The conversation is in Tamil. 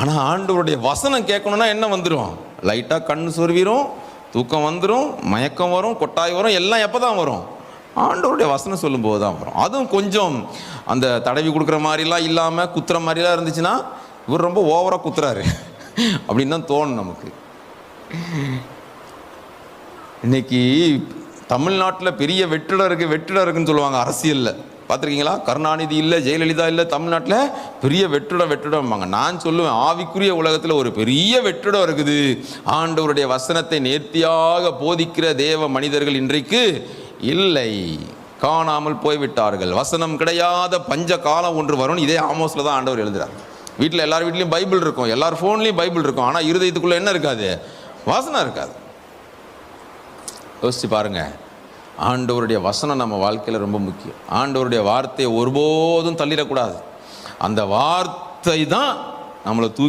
ஆனால் ஆண்டவருடைய வசனம் கேட்கணும்னா என்ன வந்துடும் லைட்டாக கண் சொருவிரும் தூக்கம் வந்துடும் மயக்கம் வரும் கொட்டாய் வரும் எல்லாம் எப்போ தான் வரும்? ஆண்டவருடைய வசனம் சொல்லும்போது தான் வரும். அதுவும் கொஞ்சம் அந்த தடவி கொடுக்குற மாதிரிலாம் இல்லாமல் குத்துற மாதிரிலாம் இருந்துச்சுன்னா இவர் ரொம்ப ஓவராக குத்துறாரு. அப்படின்னு தான் தோணும் நமக்கு. இன்னைக்கு தமிழ்நாட்டில் பெரிய வெற்றிடம் இருக்குது வெற்றிடம் இருக்குன்னு சொல்லுவாங்க அரசியலில். பார்த்துருக்கீங்களா? கருணாநிதி இல்லை ஜெயலலிதா இல்லை தமிழ்நாட்டில் பெரிய வெற்றிடம் வெற்றிடம்பாங்க. நான் சொல்லுவேன் ஆவிக்குரிய உலகத்தில் ஒரு பெரிய வெற்றிடம் இருக்குது. ஆண்டவருடைய வசனத்தை நேர்த்தியாக போதிக்கிற தேவ மனிதர்கள் இன்றைக்கு இல்லை. காணாமல் போய்விட்டார்கள். வசனம் கிடையாத பஞ்ச காலம் ஒன்று வரும்னு இதே ஆமோஸில் தான் ஆண்டவர் எழுதுகிறார் வீட்டில் எல்லார் வீட்லேயும் பைபிள் இருக்கும். எல்லார் ஃபோன்லேயும் பைபிள் இருக்கும். ஆனால் இருதயத்துக்குள்ளே என்ன இருக்காது? வாசனை இருக்காது. யோசிச்சு பாருங்கள் ஆண்டவருடைய வசனம் நம்ம வாழ்க்கையில் ரொம்ப முக்கியம். ஆண்டவருடைய வார்த்தையை ஒருபோதும் தள்ளிடக்கூடாது. அந்த வார்த்தை தான் நம்மளை தூக்கி